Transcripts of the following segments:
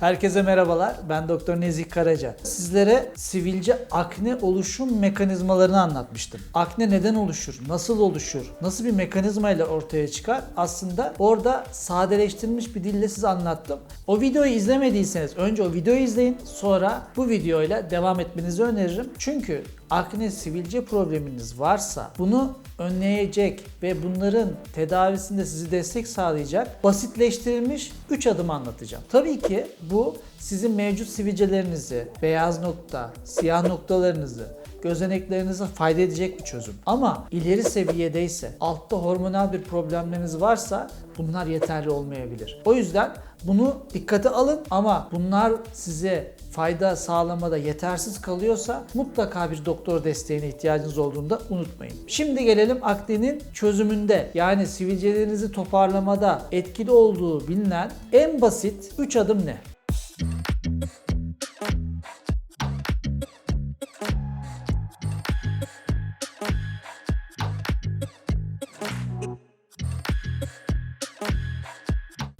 Herkese merhabalar. Ben Doktor Nezih Karaca. Sizlere sivilce akne oluşum mekanizmalarını anlatmıştım. Akne neden oluşur? Nasıl oluşur? Nasıl bir mekanizma ile ortaya çıkar? Aslında orada sadeleştirilmiş bir dille size anlattım. O videoyu izlemediyseniz önce o videoyu izleyin. Sonra bu videoyla devam etmenizi öneririm. Çünkü akne sivilce probleminiz varsa bunu önleyecek ve bunların tedavisinde sizi destek sağlayacak basitleştirilmiş 3 adım anlatacağım. Tabii ki bu sizin mevcut sivilcelerinizi, beyaz nokta, siyah noktalarınızı, gözeneklerinize fayda edecek bir çözüm. Ama ileri seviyedeyse, altta hormonal bir problemleriniz varsa bunlar yeterli olmayabilir. O yüzden bunu dikkate alın ama bunlar size fayda sağlamada yetersiz kalıyorsa mutlaka bir doktor desteğine ihtiyacınız olduğunda unutmayın. Şimdi gelelim aknenin çözümünde yani sivilcelerinizi toparlamada etkili olduğu bilinen en basit 3 adım ne?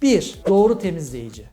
Bir, doğru temizleyici.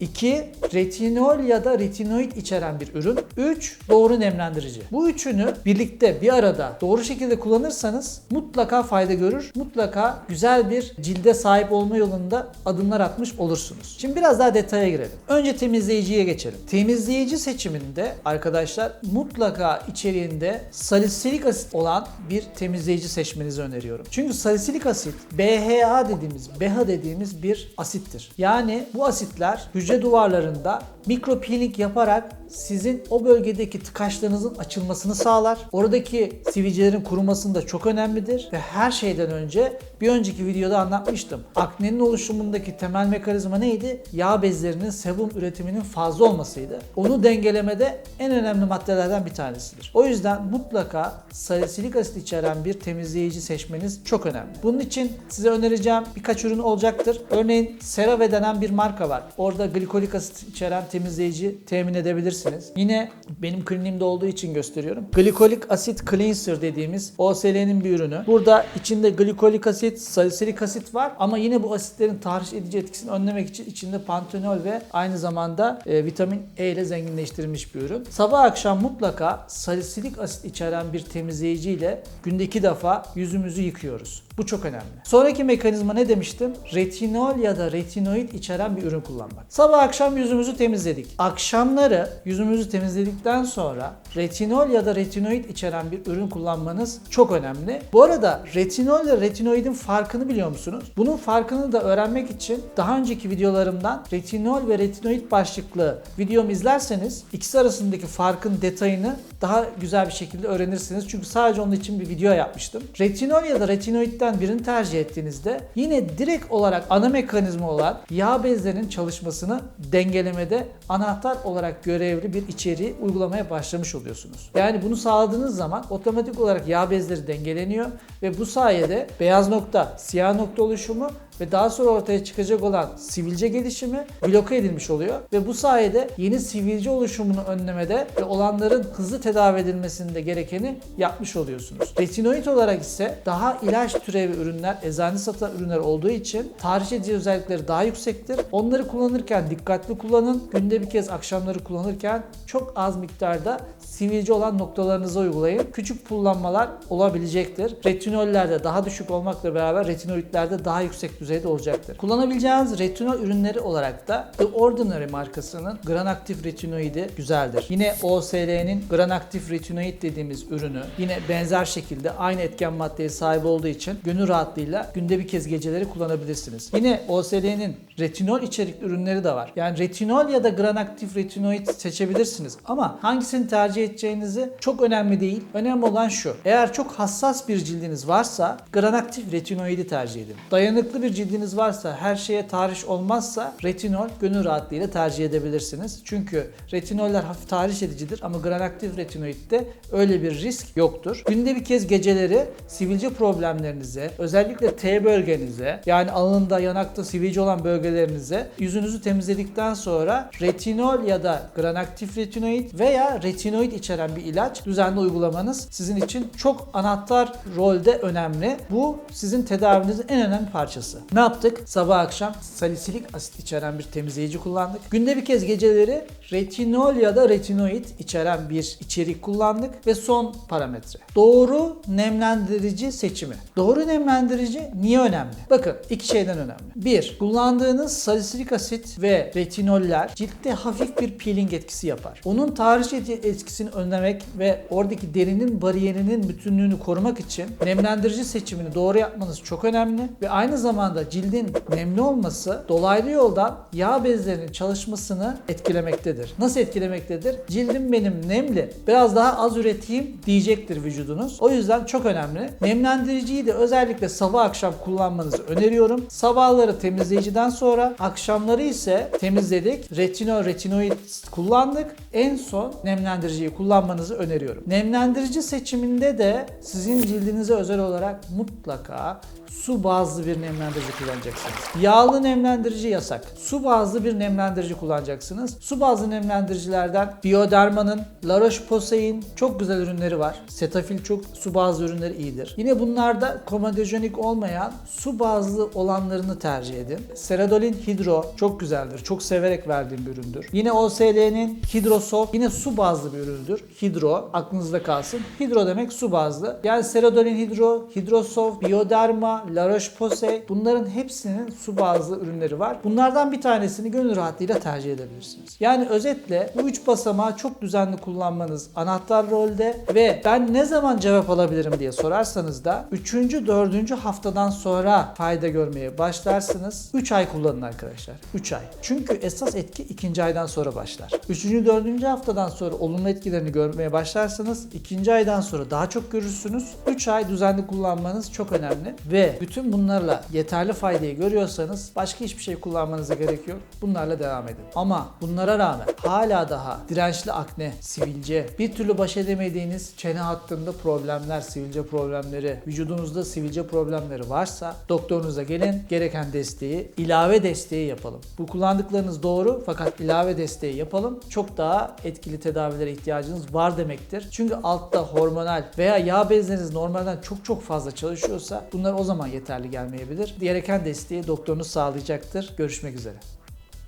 2. Retinol ya da retinoid içeren bir ürün. 3. Doğru nemlendirici. Bu üçünü birlikte bir arada doğru şekilde kullanırsanız mutlaka fayda görür. Mutlaka güzel bir cilde sahip olma yolunda adımlar atmış olursunuz. Şimdi biraz daha detaya girelim. Önce temizleyiciye geçelim. Temizleyici seçiminde arkadaşlar mutlaka içeriğinde salisilik asit olan bir temizleyici seçmenizi öneriyorum. Çünkü salisilik asit BHA dediğimiz, BHA dediğimiz bir asittir. Yani bu asitler hücre duvarlarında mikro peeling yaparak sizin o bölgedeki tıkaçlarınızın açılmasını sağlar. Oradaki sivilcelerin kurumasında da çok önemlidir ve her şeyden önce bir önceki videoda anlatmıştım. Aknenin oluşumundaki temel mekanizma neydi? Yağ bezlerinin sebum üretiminin fazla olmasıydı. Onu dengelemede en önemli maddelerden bir tanesidir. O yüzden mutlaka salisilik asit içeren bir temizleyici seçmeniz çok önemli. Bunun için size önereceğim birkaç ürün olacaktır. Örneğin CeraVe denen bir marka var. Orada glikolik asit içeren temizleyici temin edebilirsiniz. Yine benim kliniğimde olduğu için gösteriyorum. Glikolik asit cleanser dediğimiz OSL'nin bir ürünü. Burada içinde glikolik asit, salisilik asit var ama yine bu asitlerin tahriş edici etkisini önlemek için içinde pantenol ve aynı zamanda e, vitamin E ile zenginleştirilmiş bir ürün. Sabah akşam mutlaka salisilik asit içeren bir temizleyici ile günde iki defa yüzümüzü yıkıyoruz. Bu çok önemli. Sonraki mekanizma ne demiştim? Retinol ya da retinoid içeren bir ürün kullanmak. Sabah akşam yüzümüzü temizledik. Akşamları yüzümüzü temizledikten sonra retinol ya da retinoid içeren bir ürün kullanmanız çok önemli. Bu arada retinol ile retinoidin farkını biliyor musunuz? Bunun farkını da öğrenmek için daha önceki videolarımdan retinol ve retinoid başlıklı videomu izlerseniz ikisi arasındaki farkın detayını daha güzel bir şekilde öğrenirsiniz. Çünkü sadece onun için bir video yapmıştım. Retinol ya da retinoidden birini tercih ettiğinizde yine direkt olarak ana mekanizma olan yağ bezlerinin çalışmasını dengelemede anahtar olarak görevli bir içeriği uygulamaya başlamış oluyorsunuz. Yani bunu sağladığınız zaman otomatik olarak yağ bezleri dengeleniyor ve bu sayede beyaz nokta, siyah nokta oluşumu ve daha sonra ortaya çıkacak olan sivilce gelişimi bloke edilmiş oluyor ve bu sayede yeni sivilce oluşumunu önlemede ve olanların hızlı tedavi edilmesinde gerekeni yapmış oluyorsunuz. Retinoid olarak ise daha ilaç türevi ürünler, eczane satan ürünler olduğu için tahriş edici özellikleri daha yüksektir. Onları kullanırken dikkatli kullanın. Günde bir kez akşamları kullanırken çok az miktarda sivilce olan noktalarınıza uygulayın. Küçük kullanmalar olabilecektir. Retinollerde daha düşük olmakla beraber retinoidlerde daha yüksek düzeyde olacaktır. Kullanabileceğiniz retinol ürünleri olarak da The Ordinary markasının Granactive Retinoid'i güzeldir. Yine OSL'nin Granactive Retinoid dediğimiz ürünü yine benzer şekilde aynı etken maddeye sahip olduğu için gönül rahatlığıyla günde bir kez geceleri kullanabilirsiniz. Yine OSL'nin retinol içerikli ürünleri de var. Yani retinol ya da Granactive Retinoid seçebilirsiniz ama hangisini tercih edeceğinizi çok önemli değil. Önemli olan şu. Eğer çok hassas bir cildiniz varsa Granactive Retinoid'i tercih edin. Dayanıklı bir cildiniz varsa her şeye tahriş olmazsa retinol gönül rahatlığıyla tercih edebilirsiniz. Çünkü retinoller hafif tahriş edicidir ama Granactive Retinoid'de öyle bir risk yoktur. Günde bir kez geceleri sivilce problemlerinize, özellikle T bölgenize yani alnında, yanakta sivilce olan bölgelerinize yüzünüzü temizledikten sonra retinol ya da Granactive Retinoid veya retinoid içeren bir ilaç düzenli uygulamanız sizin için çok anahtar rolde önemli. Bu sizin tedavinizin en önemli parçası. Ne yaptık? Sabah akşam salisilik asit içeren bir temizleyici kullandık. Günde bir kez geceleri retinol ya da retinoid içeren bir içerik kullandık ve son parametre. Doğru nemlendirici seçimi. Doğru nemlendirici niye önemli? Bakın iki şeyden önemli. Bir, kullandığınız salisilik asit ve retinoller ciltte hafif bir peeling etkisi yapar. Onun eti- etkisini önlemek ve oradaki derinin bariyerinin bütünlüğünü korumak için nemlendirici seçimini doğru yapmanız çok önemli ve aynı zamanda cildin nemli olması dolaylı yoldan yağ bezlerinin çalışmasını etkilemektedir. Nasıl etkilemektedir? Cildim benim nemli, biraz daha az üreteyim diyecektir vücudunuz. O yüzden çok önemli. Nemlendiriciyi de özellikle sabah akşam kullanmanızı öneriyorum. Sabahları temizleyiciden sonra, akşamları ise temizledik. Retinol, retinoid kullandık. En son nemlendiriciyi kullanmanızı öneriyorum. Nemlendirici seçiminde de sizin cildinize özel olarak mutlaka su bazlı bir nemlendirici kullanacaksınız. Yağlı nemlendirici yasak. Su bazlı bir nemlendirici kullanacaksınız. Su bazlı nemlendiricilerden Bioderma'nın La Roche-Posay'in çok güzel ürünleri var. Cetaphil çok su bazlı ürünleri iyidir. Yine bunlarda komedojenik olmayan su bazlı olanlarını tercih edin. Ceradolin Hydro çok güzeldir. Çok severek verdiğim bir üründür. Yine OSL'nin Hydrosoft yine su bazlı bir üründür. Hydro aklınızda kalsın. Hydro demek su bazlı. Yani Ceradolin Hydro, Hydrosoft, Bioderma, La Roche-Posay bunların hepsinin su bazlı ürünleri var. Bunlardan bir tanesini gönül rahatlığıyla tercih edebilirsiniz. Yani özetle bu üç basamağı çok düzenli kullanmanız anahtar rolde ve ben ne zaman cevap alabilirim diye sorarsanız da 3. 4. haftadan sonra fayda görmeye başlarsınız. 3 ay kullanın arkadaşlar. 3 ay. Çünkü esas etki 2. aydan sonra başlar. 3. 4. haftadan sonra olumlu etkilerini görmeye başlarsanız 2. aydan sonra daha çok görürsünüz. 3 ay düzenli kullanmanız çok önemli ve bütün bunlarla yeterli faydayı görüyorsanız başka hiçbir şey kullanmanıza gerek yok. Bunlarla devam edin. Ama bunlara rağmen hala daha dirençli akne, sivilce, bir türlü baş edemediğiniz çene hattında problemler, sivilce problemleri, vücudunuzda sivilce problemleri varsa doktorunuza gelin, gereken desteği, ilave desteği yapalım. Bu kullandıklarınız doğru fakat ilave desteği yapalım. Çok daha etkili tedavilere ihtiyacınız var demektir. Çünkü altta hormonal veya yağ bezleriniz normalden çok çok fazla çalışıyorsa bunlar o zaman yeterli gelmeyebilir. Gereken desteği doktorunuz sağlayacaktır. Görüşmek üzere.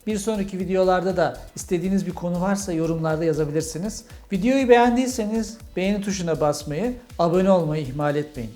Bir sonraki videolarda da istediğiniz bir konu varsa yorumlarda yazabilirsiniz. Videoyu beğendiyseniz beğeni tuşuna basmayı, abone olmayı ihmal etmeyin.